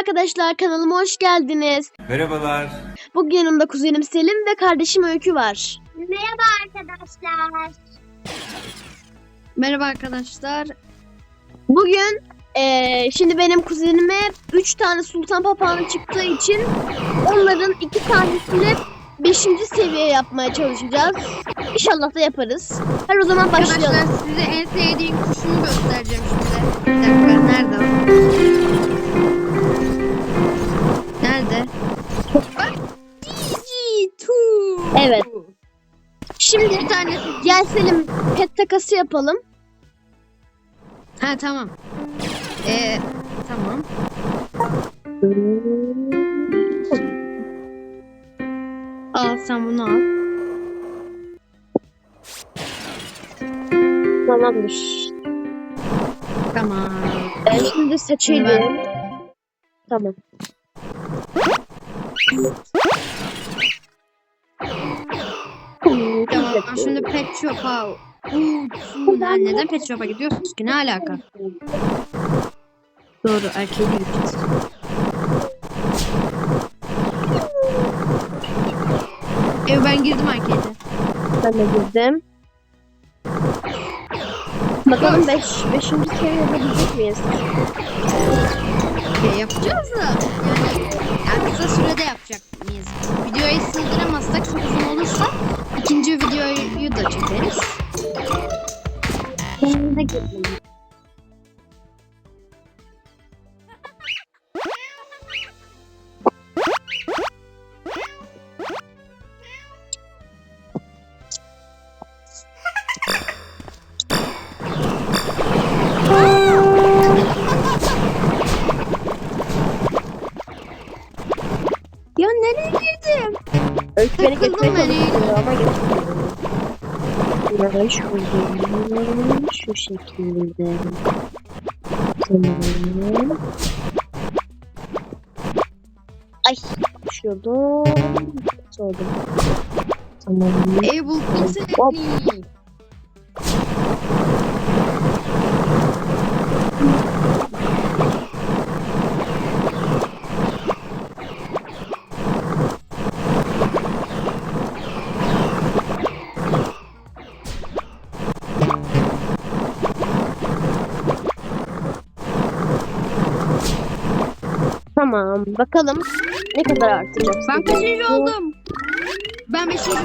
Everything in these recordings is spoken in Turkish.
Arkadaşlar kanalıma hoş geldiniz. Merhabalar. Bugün yanımda kuzenim Selim ve kardeşim Öykü var. Merhaba arkadaşlar. Merhaba arkadaşlar. Bugün eee, şimdi benim kuzenime 3 tane sultan papağanı çıktığı için onların 2 tanesini 5. seviye yapmaya çalışacağız. İnşallah da yaparız. Hadi o zaman başlayalım. Arkadaşlar size en sevdiğim kuşumu göstereceğim şimdi. Bir dakika Şimdi Bir tanesi. gel Selim pet takası yapalım. Ha tamam. Ee, tamam. Al sen bunu al. Tamamdır. Tamam. Ben şimdi seçelim. Tamam. Şimdi pet shop'a ne- neden pet shop'a gidiyorsunuz ki? Ne alaka? Doğru, erkeğe gideceğiz. Ev ben girdim erkeğe. Ben de girdim. Bakalım 5. 5. seviyede bilecek miyiz? Ya yapacağız da. Yani, yani kısa sürede yapacak ikinci videoyu da çekeriz. Ben de. Beni ben çalışıyor ama geçmiyor. Yavaş oldum. Şu şekilde. Tamam. Ay düşüyordum. Kötü oldum. Tamam. Seni. Hop. Tamam. Bakalım ne kadar artacak. Ben kaçıncı oldum? Ben beşinci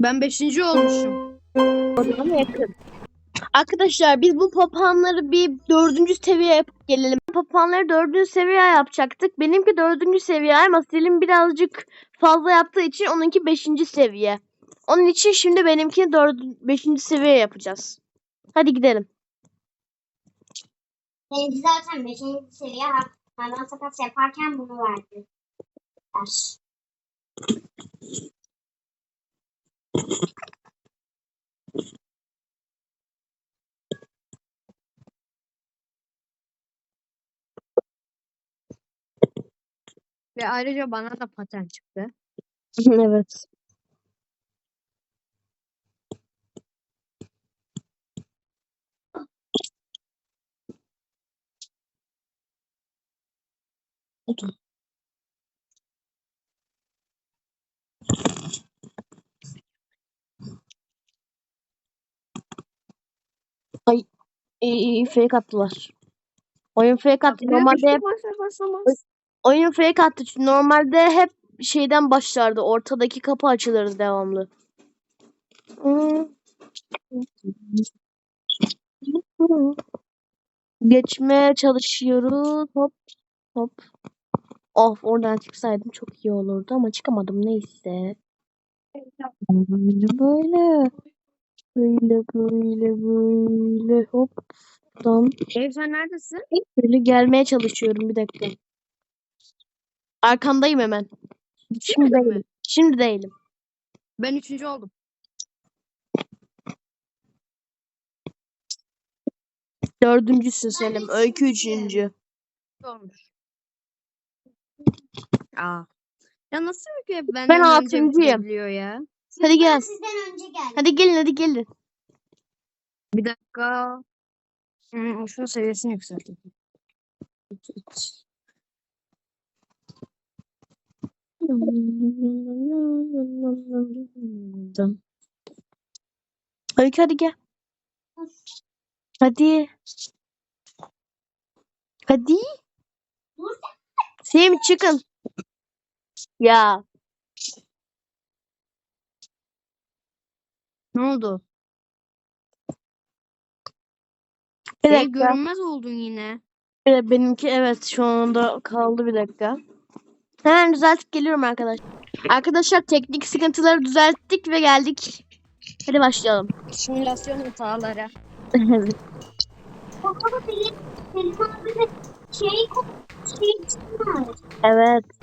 Ben beşinci olmuşum. Ama yakın. Arkadaşlar biz bu papağanları bir dördüncü seviye yapıp gelelim. Papağanları dördüncü seviye yapacaktık. Benimki dördüncü seviye ama Selim birazcık fazla yaptığı için onunki beşinci seviye. Onun için şimdi benimkini dört, beşinci seviye yapacağız. Hadi gidelim. Benimki zaten 5. seviye ha- hayvan takas yaparken bunu verdi. Ders. Ve ayrıca bana da paten çıktı. evet. Ay, iyi, iyi, fake attılar. Oyun fake attı. Normalde hep oyun fake attı. Çünkü normalde hep şeyden başlardı. Ortadaki kapı açılırdı devamlı. Geçmeye çalışıyoruz. Hop hop. Of oradan çıksaydım çok iyi olurdu ama çıkamadım neyse. Böyle böyle. Böyle böyle hop. Tam Ev sen neredesin? böyle gelmeye çalışıyorum bir dakika. Arkandayım hemen. Şimdi mi? değilim. Şimdi değilim. Ben üçüncü oldum. Dördüncüsün Selim. Öykü üçüncü. olmuş. Aa. Ya nasıl bir hep benden Ben önce altıncıyım. bitirebiliyor ya? Hadi gel. Sizden önce geldi. Hadi gelin hadi gelin. Bir dakika. Hmm, şunun seviyesini yükselteyim. İki, üç. Öykü hadi gel. Hadi. Hadi. Dur Sevim çıkın. Ya. Ne oldu? Bir Ev dakika. görünmez oldun yine. Evet, benimki evet şu anda kaldı bir dakika. Hemen düzeltip geliyorum arkadaşlar. Arkadaşlar teknik sıkıntıları düzelttik ve geldik. Hadi başlayalım. Simülasyon hataları. Evet. Telefona böyle şey şey çıkmıyor. evet.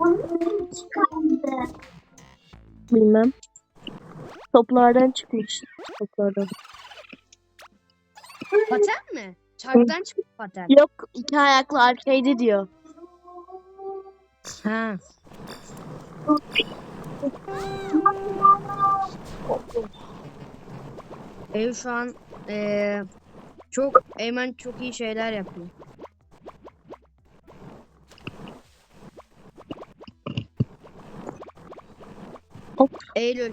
Onun çıkardı. Bilmem. Toplardan çıkmış. Toplardan. Paten mi? Çarktan çıkmış paten. Yok iki ayaklı arcade diyor. Ha. Ev şu an eee, çok Eymen çok iyi şeyler yapıyor. Hop. Eylül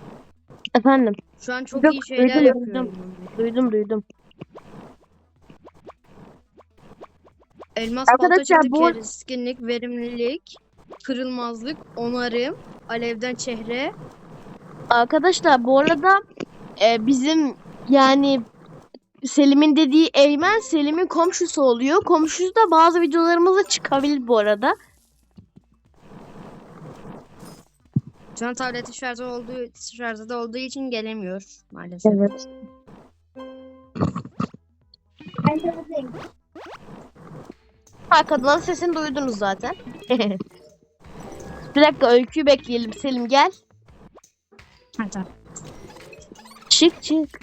Efendim. şu an çok Yok, iyi şeyler duydum, yapıyor. duydum. Duydum duydum. Elmas Arkadaşlar, balta bu- keskinlik, verimlilik, kırılmazlık, onarım, alevden çehre. Arkadaşlar bu arada e, bizim yani Selim'in dediği Eymen Selim'in komşusu oluyor. Komşusu da bazı videolarımıza çıkabilir bu arada. Şu an tableti şarjı olduğu, şarjda olduğu için gelemiyor maalesef. Evet. Ben de buradayım. Arkadan sesini duydunuz zaten. bir dakika öyküyü bekleyelim. Selim gel. Ha, tamam. Çık çık.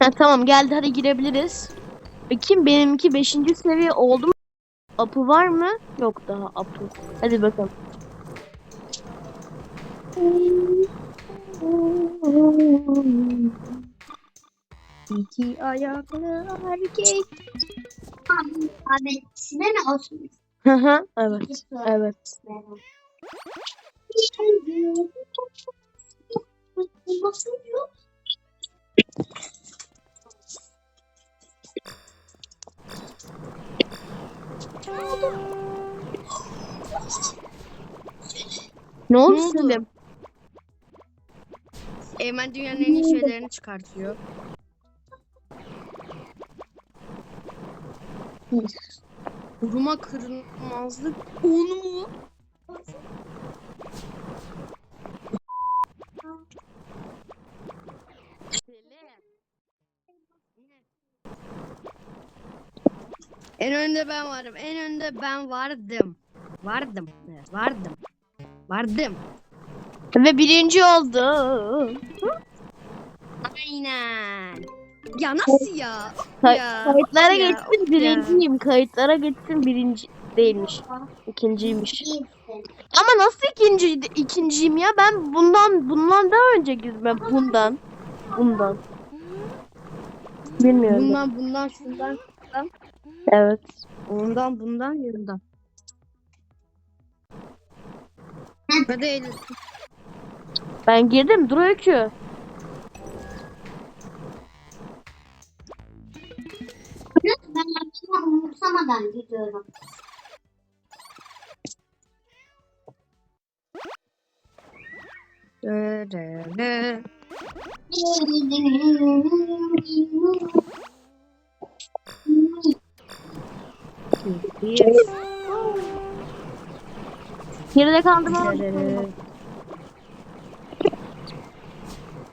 Ha, tamam geldi hadi girebiliriz. Bakayım benimki 5. seviye oldu mu? Apı var mı? Yok daha apı. Hadi bakalım. İki ayaklı erkek. Abi, abi size ne olsun? Hı hı evet. Evet. Ne oldu Ne oldu? Eymen dünyanın en iyi şeylerini çıkartıyor. Kuruma kırılmazlık onu mu? En önde ben varım. En önde ben vardım. Vardım. Vardım. Vardım. Ve birinci oldu. Aynen. Ya nasıl ya? Kay- Ya, kayıtlara ya, ya. birinciyim. Kayıtlara geçsin birinci değilmiş. İkinciymiş. Ama nasıl ikinci ikinciyim ya? Ben bundan bundan daha önce girdim. Bundan. Bundan. Bilmiyorum. Bundan bundan şundan Evet. ondan bundan yanından. Hadi Eylül. Ben girdim. Dur öykü. Ben yaptığımı umursamadan gidiyorum. Geride kaldım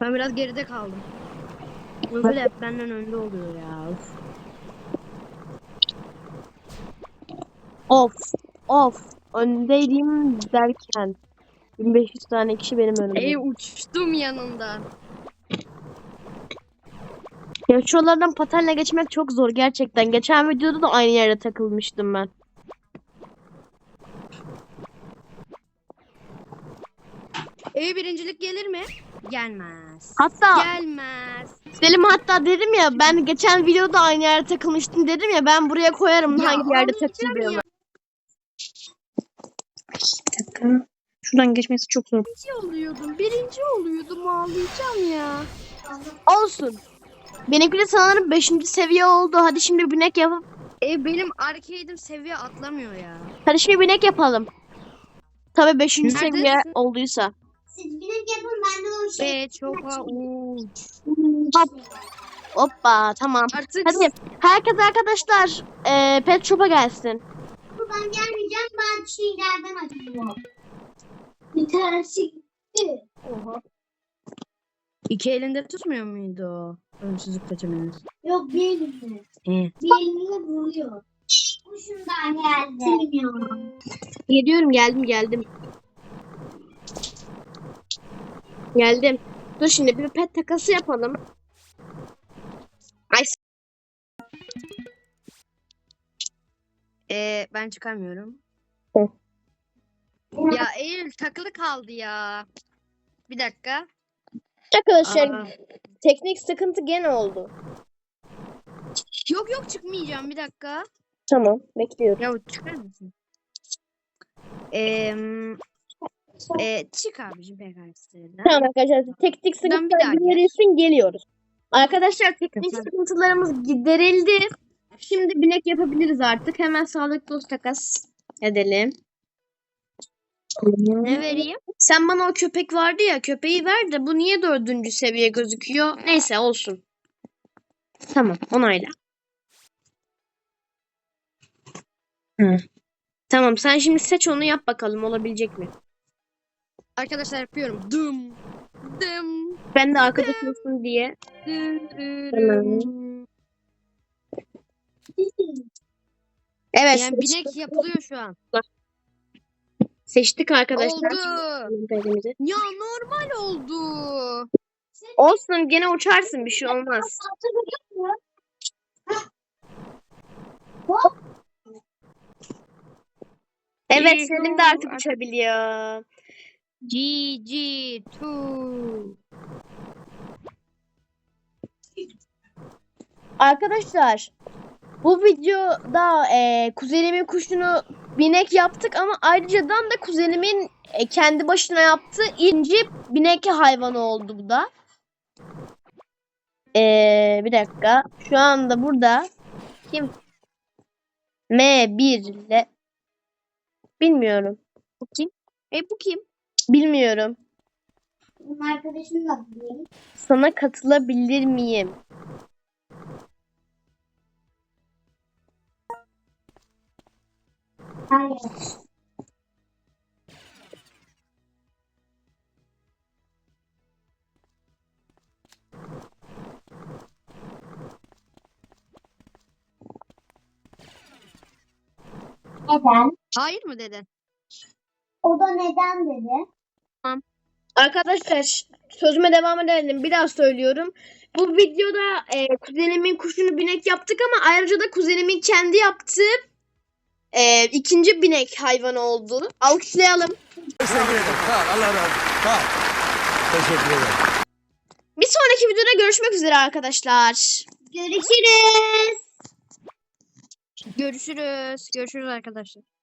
Ben biraz geride kaldım. Böyle hep benden önde oluyor ya. Of. Of. Öndeydim derken. 1500 tane kişi benim önümde. Ey uçtum yanından. Ya şuralardan patenle geçmek çok zor gerçekten. Geçen videoda da aynı yerde takılmıştım ben. Ey birincilik gelir mi? Gelmez. Hatta Gelmez. Selim hatta dedim ya ben geçen videoda aynı yerde takılmıştım dedim ya ben buraya koyarım Ya hangi yerde takıldığımı. Bir dakika. Şuradan geçmesi çok zor. Birinci oluyordum. Birinci oluyordum. Ağlayacağım ya. Olsun. Benimki de sanırım 5. seviye oldu. Hadi şimdi binek yapıp E benim arcade'im seviye atlamıyor ya. hadi şimdi binek yapalım. Tabii 5. Neredesin? seviye olduysa. Şey. Be çok uç. Hoppa tamam. Artık Hadi herkes arkadaşlar eee pet shop'a gelsin. Ben gelmeyeceğim ben şeylerden açıyorum. Bir tanesi gitti. Oha. İki elinde tutmuyor muydu o? Ölümsüzlük kaçamayız. Yok bir elimde. He. Bir elimle vuruyor. Bu şundan geldi. Bilmiyorum. Geliyorum geldim geldim. Geldim. Dur şimdi bir pet takası yapalım. Ay Ee, ben çıkamıyorum. Hı. Ya Eylül takılı kaldı ya. Bir dakika. arkadaşlar Aa. teknik sıkıntı gene oldu. Yok yok çıkmayacağım bir dakika. Tamam bekliyorum. Ya çıkar mısın? Ee, çık abicim PKX'lerden. Tamam arkadaşlar teknik sıkıntılar giderilsin geliyoruz. Arkadaşlar teknik Tamam. sıkıntılarımız giderildi. Şimdi binek yapabiliriz artık. Hemen sağlık dost takas edelim. Ne vereyim? Sen bana o köpek vardı ya köpeği ver de bu niye dördüncü seviye gözüküyor? Neyse olsun. Tamam onayla. Hı. Tamam sen şimdi seç onu yap bakalım olabilecek mi? Arkadaşlar yapıyorum. Dım. Dım. Ben de arkadaş olsun diye. Tamam. Evet Yani seçtik, binek yapılıyor şu an. seçtik arkadaşlar. Oldu. Ya normal oldu. Olsun gene uçarsın bir şey olmaz. Evet Selim de artık uçabiliyor. GG2. Arkadaşlar bu videoda e, kuzenimin kuşunu binek yaptık ama ayrıca da kuzenimin e, kendi başına yaptığı inci binek hayvanı oldu bu da. E, bir dakika. Şu anda burada kim? M1 ile bilmiyorum. Bu kim? E bu kim? Bilmiyorum. Bunun arkadaşını da bulayım. Sana katılabilir miyim? Hayır. Neden? Hayır mı dedin? O da neden dedi. Arkadaşlar sözüme devam edelim. Bir daha söylüyorum. Bu videoda e, kuzenimin kuşunu binek yaptık ama ayrıca da kuzenimin kendi yaptığı e, ikinci binek hayvanı oldu. Alkışlayalım. Teşekkür ederim. Sağ ol. Allah razı olsun. Sağ ol. Teşekkür ederim. Bir sonraki videoda görüşmek üzere arkadaşlar. Görüşürüz. Görüşürüz. Görüşürüz arkadaşlar.